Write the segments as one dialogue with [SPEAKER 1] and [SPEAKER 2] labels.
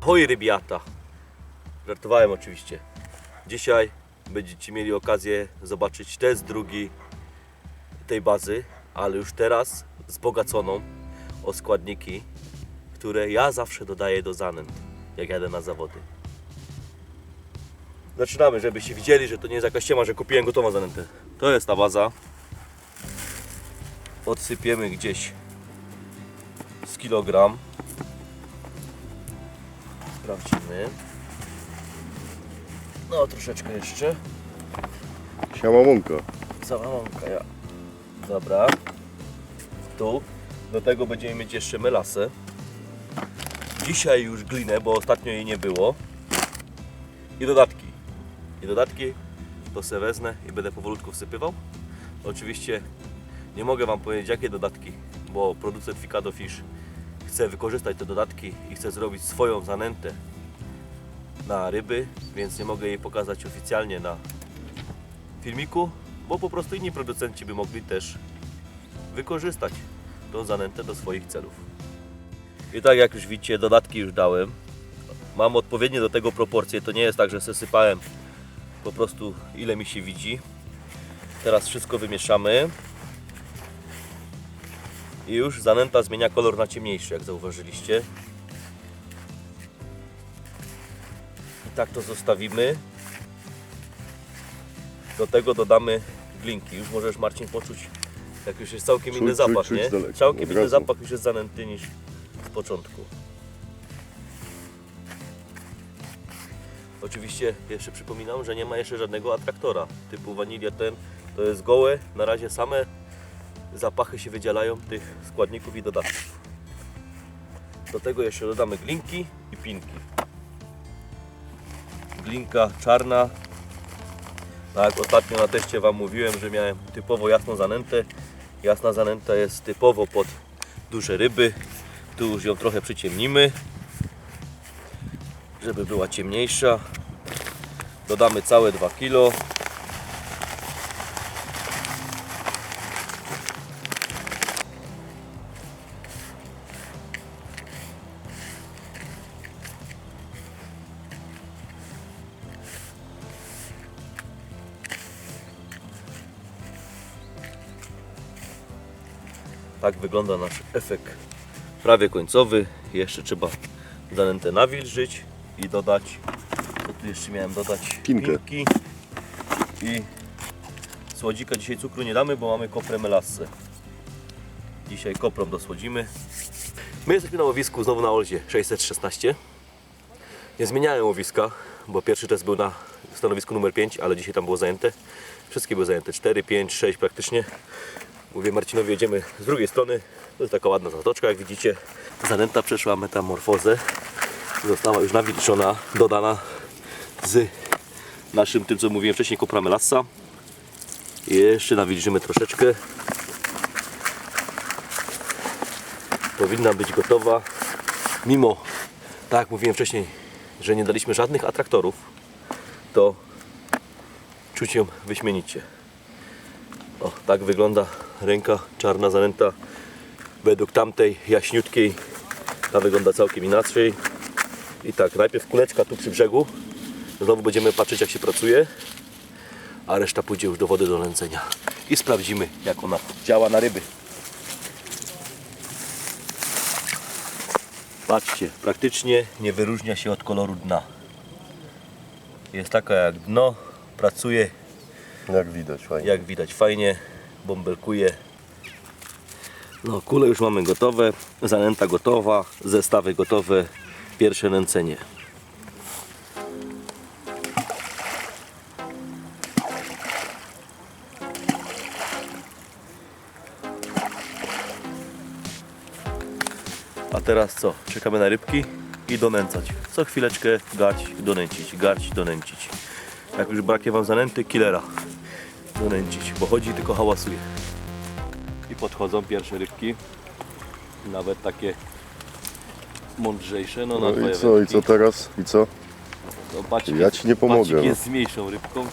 [SPEAKER 1] Hoj rybiata. Żartowałem oczywiście. Dzisiaj będziecie mieli okazję zobaczyć test drugi tej bazy, ale już teraz wzbogaconą o składniki, które ja zawsze dodaję do zanęt, jak jadę na zawody. Zaczynamy, żebyście widzieli, że to nie jest jakaś ściema, że kupiłem gotową zanętę. To jest ta baza. Odsypiemy gdzieś z kilogram. Sprawdzimy. No, troszeczkę jeszcze. Cała mąka, ja. Dobra. Tu. Do tego będziemy mieć jeszcze melasę. Dzisiaj już glinę, bo ostatnio jej nie było. I dodatki. I dodatki to se wezmę i będę powolutku wsypywał. Oczywiście nie mogę Wam powiedzieć jakie dodatki, bo producent Ficado Fish chce wykorzystać te dodatki i chce zrobić swoją zanętę na ryby, więc nie mogę jej pokazać oficjalnie na filmiku, bo po prostu inni producenci by mogli też wykorzystać tą zanętę do swoich celów. I tak jak już widzicie, dodatki już dałem. Mam odpowiednie do tego proporcje, to nie jest tak, że sesypałem po prostu ile mi się widzi. Teraz wszystko wymieszamy. I już zanęta zmienia kolor na ciemniejszy, jak zauważyliście. I tak to zostawimy. Do tego dodamy glinki. Już możesz Marcin poczuć, jak już jest całkiem
[SPEAKER 2] Czuć,
[SPEAKER 1] inny
[SPEAKER 2] czuć,
[SPEAKER 1] zapach,
[SPEAKER 2] czuć
[SPEAKER 1] nie?
[SPEAKER 2] daleka,
[SPEAKER 1] całkiem inny
[SPEAKER 2] razu.
[SPEAKER 1] zapach już jest zanęty niż z początku. Oczywiście jeszcze przypominam, że nie ma jeszcze żadnego atraktora typu wanilia ten. To jest gołe, na razie same zapachy się wydzielają tych składników i dodatków. Do tego jeszcze dodamy glinki i pinki. Glinka czarna. Tak, ostatnio na teście Wam mówiłem, że miałem typowo jasną zanętę. Jasna zanęta jest typowo pod duże ryby. Tu już ją trochę przyciemnimy, żeby była ciemniejsza. Dodamy całe 2 kg. Tak wygląda nasz efekt prawie końcowy. Jeszcze trzeba zanętę nawilżyć i dodać, co tu jeszcze miałem dodać?
[SPEAKER 2] Pinkę.
[SPEAKER 1] Pinki i słodzika. Dzisiaj cukru nie damy, bo mamy koprę melassę. Dzisiaj koprą dosłodzimy. My jesteśmy na łowisku znowu na Olzie 616. Nie zmieniałem łowiska, bo pierwszy test był na stanowisku numer 5, ale dzisiaj tam było zajęte. Wszystkie były zajęte, 4, 5, 6 praktycznie. Mówię Marcinowi, jedziemy z drugiej strony. To jest taka ładna zatoczka, jak widzicie. Zanęta przeszła metamorfozę. Została już nawilczona, dodana z naszym tym, co mówiłem wcześniej, kopra melassa. Jeszcze nawilżymy troszeczkę. Powinna być gotowa. Mimo, tak jak mówiłem wcześniej, że nie daliśmy żadnych atraktorów, to czuć ją wyśmienicie. O, tak wygląda ręka czarna zanęta. Według tamtej jaśniutkiej ta wygląda całkiem inaczej. I tak, najpierw kuleczka tu przy brzegu. Znowu będziemy patrzeć jak się pracuje. A reszta pójdzie już do wody do nęcenia. I sprawdzimy jak ona działa na ryby. Patrzcie, praktycznie nie wyróżnia się od koloru dna. Jest taka jak dno, pracuje
[SPEAKER 2] Jak widać, fajnie.
[SPEAKER 1] jak widać fajnie, bąbelkuje. No, kule już mamy gotowe, zanęta gotowa, zestawy gotowe, pierwsze nęcenie. A teraz co? Czekamy na rybki i donęcać. Co chwileczkę gać, donęcić, gać, donęcić. Jak już braknie Wam zanęty, killera donęcić, bo chodzi tylko hałasuje. I podchodzą pierwsze rybki, nawet takie mądrzejsze, no na
[SPEAKER 2] No i co, i
[SPEAKER 1] wędki.
[SPEAKER 2] co teraz? I co?
[SPEAKER 1] No, patrz,
[SPEAKER 2] Ja ci nie pomogę,
[SPEAKER 1] Patrz,
[SPEAKER 2] no.
[SPEAKER 1] jest z mniejszą rybką.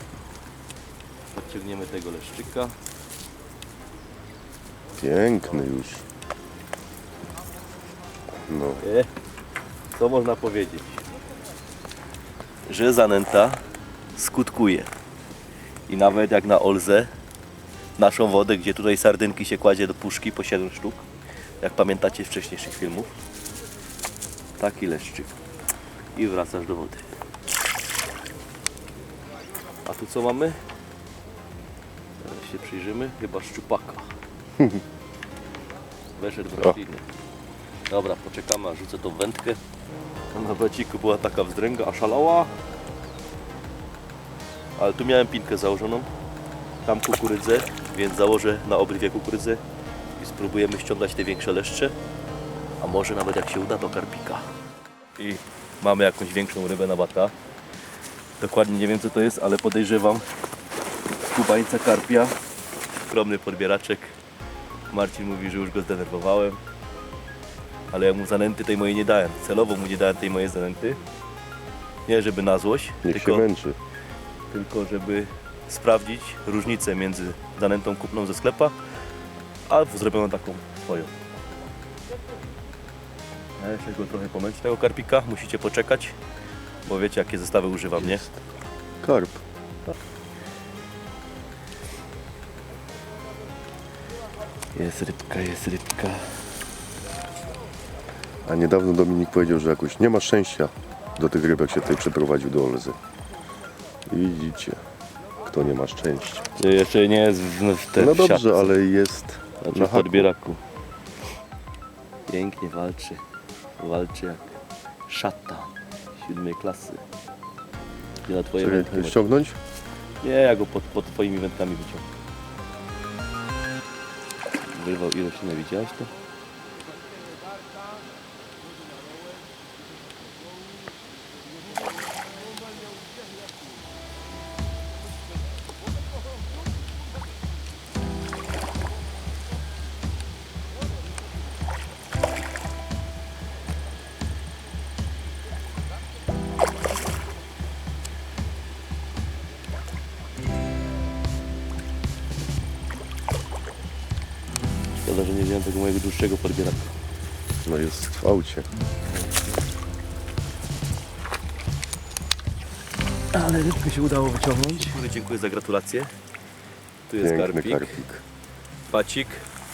[SPEAKER 1] Podciągniemy tego leszczyka.
[SPEAKER 2] Piękny już. No,
[SPEAKER 1] E, Co można powiedzieć? Że zanęta skutkuje. I nawet jak na Olze, naszą wodę, gdzie tutaj sardynki się kładzie do puszki po 7 sztuk, jak pamiętacie z wcześniejszych filmów, taki leszczyk. I wracasz do wody. A tu co mamy? Teraz się przyjrzymy. Chyba szczupaka. Weszedł w rośliny. Dobra, poczekamy, aż rzucę tą wędkę. Na baciku była taka wzdręga, a szalała. Ale tu miałem pinkę założoną. Tam kukurydzę, więc założę na obrywie kukurydzę i spróbujemy ściągać te większe leszcze. A może nawet jak się uda, to karpika. I mamy jakąś większą rybę na bata. Dokładnie nie wiem co to jest, ale podejrzewam kubańca karpia. Skromny podbieraczek. Marcin mówi, że już go zdenerwowałem. Ale ja mu zanęty tej mojej nie dałem. Celowo mu nie dałem tej mojej zanęty. Nie żeby na złość,
[SPEAKER 2] Niech
[SPEAKER 1] tylko,
[SPEAKER 2] się męczy.
[SPEAKER 1] Tylko żeby sprawdzić różnicę między zanętą kupną ze sklepa, a zrobioną taką swoją. Ja jeszcze go trochę pomęczę tego karpika, musicie poczekać, bo wiecie jakie zestawy używam, nie?
[SPEAKER 2] Karp.
[SPEAKER 1] Jest rybka, jest rybka.
[SPEAKER 2] A niedawno Dominik powiedział, że jakoś nie ma szczęścia do tych ryb, jak się tutaj przeprowadził do Olzy. I widzicie, kto nie ma szczęścia.
[SPEAKER 1] Jeszcze nie jest w, w te
[SPEAKER 2] No
[SPEAKER 1] w siatce.
[SPEAKER 2] dobrze, ale jest
[SPEAKER 1] Znaczy
[SPEAKER 2] na
[SPEAKER 1] w
[SPEAKER 2] haku.
[SPEAKER 1] podbieraku. Pięknie walczy. Walczy jak szata siódmej klasy. Nie na twoje wędki.
[SPEAKER 2] Czekaj,
[SPEAKER 1] Maciek.
[SPEAKER 2] ściągnąć?
[SPEAKER 1] Nie, ja go pod, pod twoimi wędkami wyciągnę. Wyrwał i roślinę, widziałeś to? Szkoda, że nie wziąłem tego mojego dłuższego podbieraka.
[SPEAKER 2] No jest w aucie.
[SPEAKER 1] Ale rybkę się udało wyciągnąć. Dziękuję, dziękuję za gratulacje. Tu jest
[SPEAKER 2] Piękny
[SPEAKER 1] karpik.
[SPEAKER 2] karpik.
[SPEAKER 1] Pacik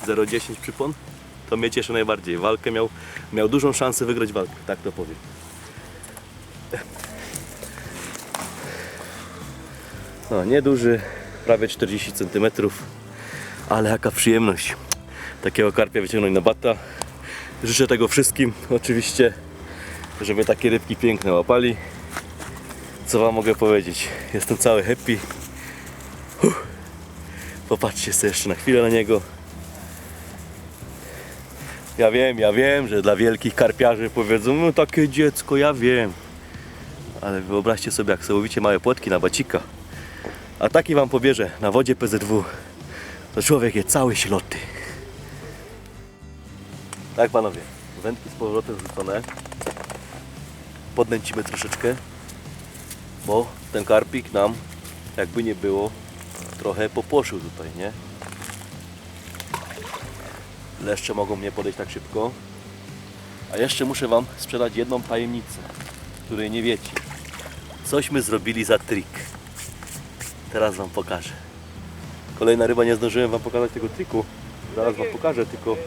[SPEAKER 1] 0,10 przypon. To mnie cieszy najbardziej. Walkę miał, miał dużą szansę wygrać walkę, tak to powiem. No, nieduży, prawie 40 cm, ale jaka przyjemność takiego karpia wyciągnąć na bata. Życzę tego wszystkim, oczywiście, żeby takie rybki piękne łapali. Co Wam mogę powiedzieć? Jestem cały happy. Uff. Popatrzcie sobie jeszcze na chwilę na niego. Ja wiem, ja wiem, że dla wielkich karpiarzy powiedzą, no takie dziecko, ja wiem. Ale wyobraźcie sobie, jak sobie łowicie małe płotki na bacika. A taki wam pobierze na wodzie PZW. To człowiek jest cały śloty. Tak panowie, wędki z powrotem rzucone. Podnęcimy troszeczkę, bo ten karpik nam, jakby nie było, trochę popłoszył tutaj, nie? Leszcze mogą mnie podejść tak szybko. A jeszcze muszę Wam sprzedać jedną tajemnicę, której nie wiecie. Cośmy zrobili za trik. Teraz Wam pokażę. Kolejna ryba, nie zdążyłem Wam pokazać tego triku. Zaraz Wam pokażę, tylko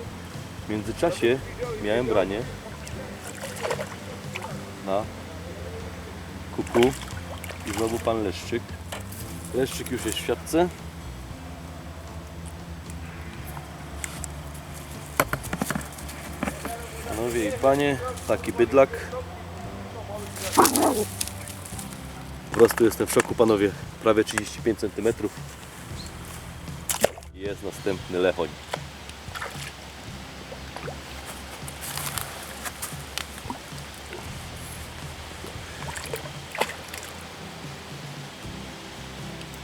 [SPEAKER 1] w międzyczasie miałem branie na kuku i znowu Pan Leszczyk. Leszczyk już jest w siatce. Panowie i panie, taki bydlak. Po prostu jestem w szoku panowie. Prawie 35 cm. Jest następny lechoń.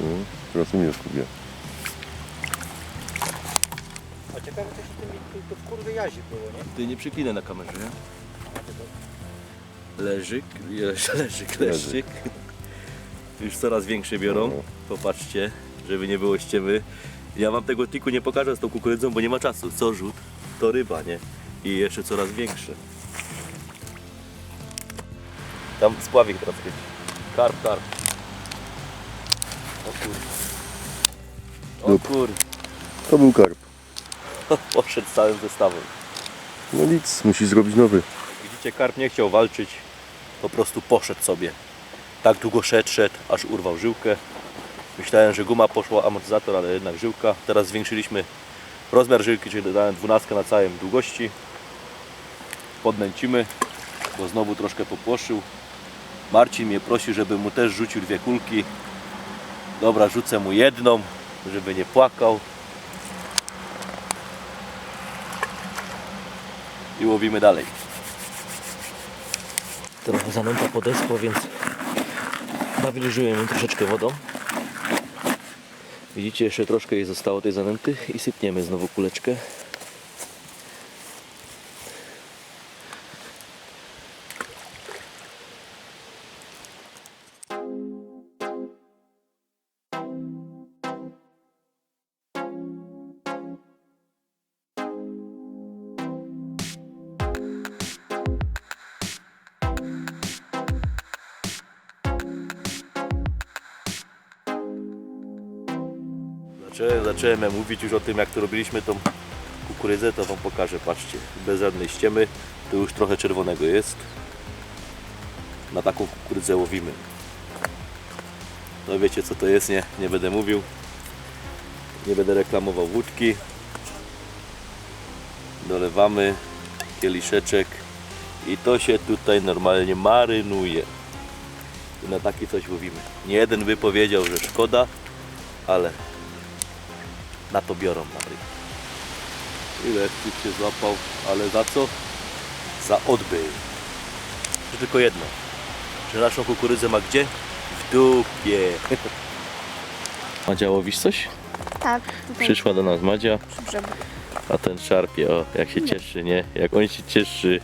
[SPEAKER 2] Mhm. Rozumiesz, Kubie.
[SPEAKER 3] A ciekawe co się tymi to w kurwy jazi było, nie?
[SPEAKER 1] Ty nie przyklinę na kamerze, nie? Leżyk, leż- leżyk, leszczyk. Już coraz większe biorą.
[SPEAKER 2] No.
[SPEAKER 1] Popatrzcie, żeby nie było ściemy. Ja wam tego tiku nie pokażę z tą kukurydzą, bo nie ma czasu. Co rzut, to ryba, nie? I jeszcze coraz większe. Tam spławik teraz kręci. Karp, karp. O kur... O
[SPEAKER 2] Dup.
[SPEAKER 1] kur...
[SPEAKER 2] To był karp.
[SPEAKER 1] Poszedł z całym zestawem.
[SPEAKER 2] No nic, musi zrobić nowy.
[SPEAKER 1] Widzicie, karp nie chciał walczyć, po prostu poszedł sobie. Tak długo szedł, szedł, aż urwał żyłkę. Myślałem, że guma poszła, amortyzator, ale jednak żyłka. Teraz zwiększyliśmy rozmiar żyłki, czyli dodałem 12 na całej długości. Podnęcimy, bo znowu troszkę popłoszył. Marcin mnie prosi, żebym mu też rzucił dwie kulki. Dobra, rzucę mu jedną, żeby nie płakał. I łowimy dalej. Trochę zanęta podeschło, więc nawilżyłem ją troszeczkę wodą. Widzicie, jeszcze troszkę jej zostało tej zanęty i sypniemy znowu kuleczkę. Ja mówić już o tym, jak to robiliśmy tą kukurydzę, to Wam pokażę, patrzcie, bez żadnej ściemy, to już trochę czerwonego jest. Na taką kukurydzę łowimy. No wiecie co to jest, nie? Nie będę mówił. Nie będę reklamował wódki. Dolewamy kieliszeczek i to się tutaj normalnie marynuje. I na taki coś łowimy. Nie jeden by powiedział, że szkoda, ale na to biorą na ryb. Ile się złapał, ale za co? Za odbyt. Że tylko jedno. Że naszą kukurydzę ma gdzie? W dupie. Madzia, łowisz coś?
[SPEAKER 4] Tak, tutaj
[SPEAKER 1] Przyszła do nas Madzia, a ten szarpie, o, jak się cieszy, nie? Jak on się cieszy,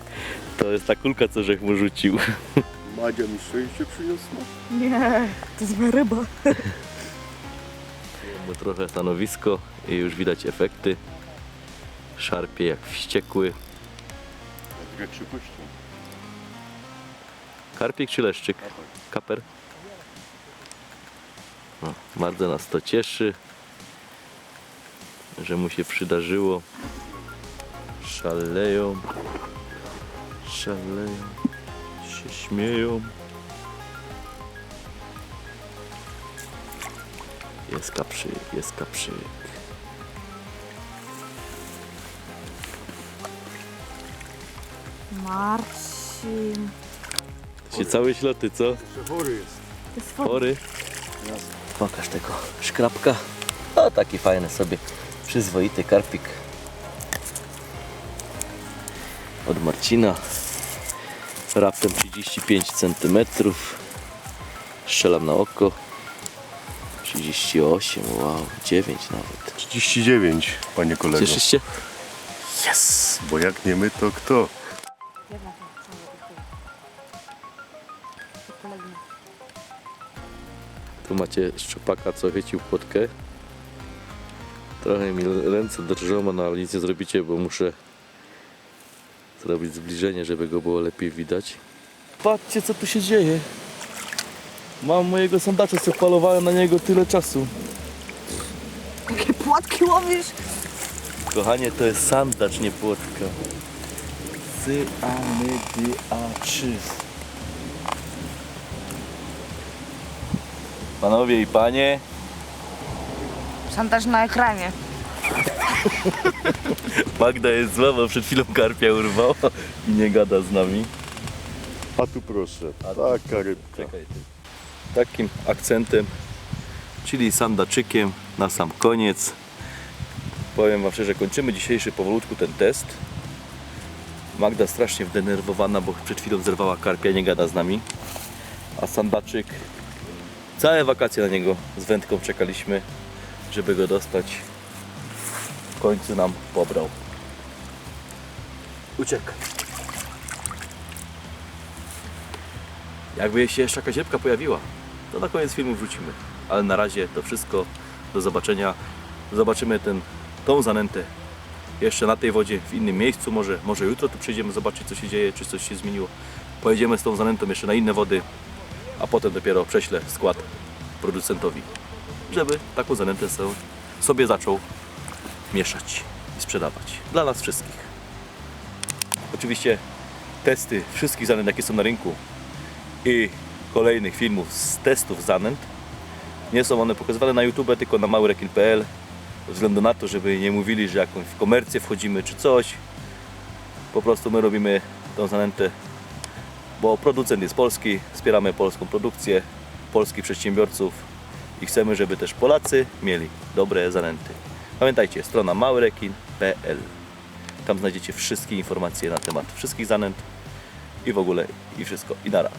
[SPEAKER 1] to jest ta kulka, co żech mu rzucił.
[SPEAKER 2] Madzia mi szczęście przyniosła?
[SPEAKER 4] Nie, to jest moja ryba.
[SPEAKER 1] mu trochę stanowisko i już widać efekty. Szarpie jak wściekły.
[SPEAKER 2] Jak.
[SPEAKER 1] Karpik czy leszczyk? Kaper. Bardzo nas to cieszy, że mu się przydarzyło. Szaleją, szaleją, się śmieją. Jest kaprzyk, jest kaprzyk.
[SPEAKER 4] Marcin.
[SPEAKER 1] Się całe śloty, co?
[SPEAKER 2] Chory jest.
[SPEAKER 4] To jest.
[SPEAKER 1] Pory. Pokaż tego szkrapka. O, taki fajny sobie, przyzwoity karpik. Od Marcina. Raptem 35 cm. Strzelam na oko. 38, wow, 9 nawet.
[SPEAKER 2] 39, panie kolego.
[SPEAKER 1] Cieszysz się?
[SPEAKER 2] Yes! Bo jak nie my, to kto?
[SPEAKER 1] Tu macie szczupaka, co chycił płotkę. Trochę mi ręce drżą, no ale nic nie zrobicie, bo muszę zrobić zbliżenie, żeby go było lepiej widać. Patrzcie, co tu się dzieje. Mam mojego sandacza, co palowałem na niego tyle czasu.
[SPEAKER 4] Jakie płatki łowisz?
[SPEAKER 1] Kochanie, to jest sandacz, nie płotka. Cyanydy-A3. Panowie i panie,
[SPEAKER 4] Szantaż na ekranie.
[SPEAKER 1] Magda jest zła, bo przed chwilą karpia urwała i nie gada z nami.
[SPEAKER 2] A tu proszę,
[SPEAKER 1] A tu-
[SPEAKER 2] taka rybka.
[SPEAKER 1] Czekaj ty. Takim akcentem, czyli sandaczykiem na sam koniec. Powiem Wam szczerze, kończymy dzisiejszy powolutku ten test. Magda strasznie wdenerwowana, bo przed chwilą zerwała karpia, nie gada z nami. A sandaczyk, całe wakacje na niego z wędką czekaliśmy, żeby go dostać. W końcu nam pobrał. Uciekaj. Jakby się jeszcze jakaś rybka pojawiła, to na koniec filmu wrzucimy. Ale na razie to wszystko. Do zobaczenia. Zobaczymy ten, tą zanętę jeszcze na tej wodzie w innym miejscu. Może, może jutro tu przyjdziemy zobaczyć co się dzieje, czy coś się zmieniło. Pojedziemy z tą zanętą jeszcze na inne wody, a potem dopiero prześlę skład producentowi, żeby taką zanętę so- sobie zaczął mieszać i sprzedawać. Dla nas wszystkich. Oczywiście testy wszystkich zanęt, jakie są na rynku i kolejnych filmów z testów zanęt nie są one pokazywane na YouTube, tylko na małyrekin.pl ze względu na to, żeby nie mówili, że jakąś w komercję wchodzimy czy coś. Po prostu my robimy tą zanętę, bo producent jest polski, wspieramy polską produkcję, polskich przedsiębiorców i chcemy, żeby też Polacy mieli dobre zanęty. Pamiętajcie, strona małyrekin.pl Tam znajdziecie wszystkie informacje na temat wszystkich zanęt i w ogóle i wszystko. I nara.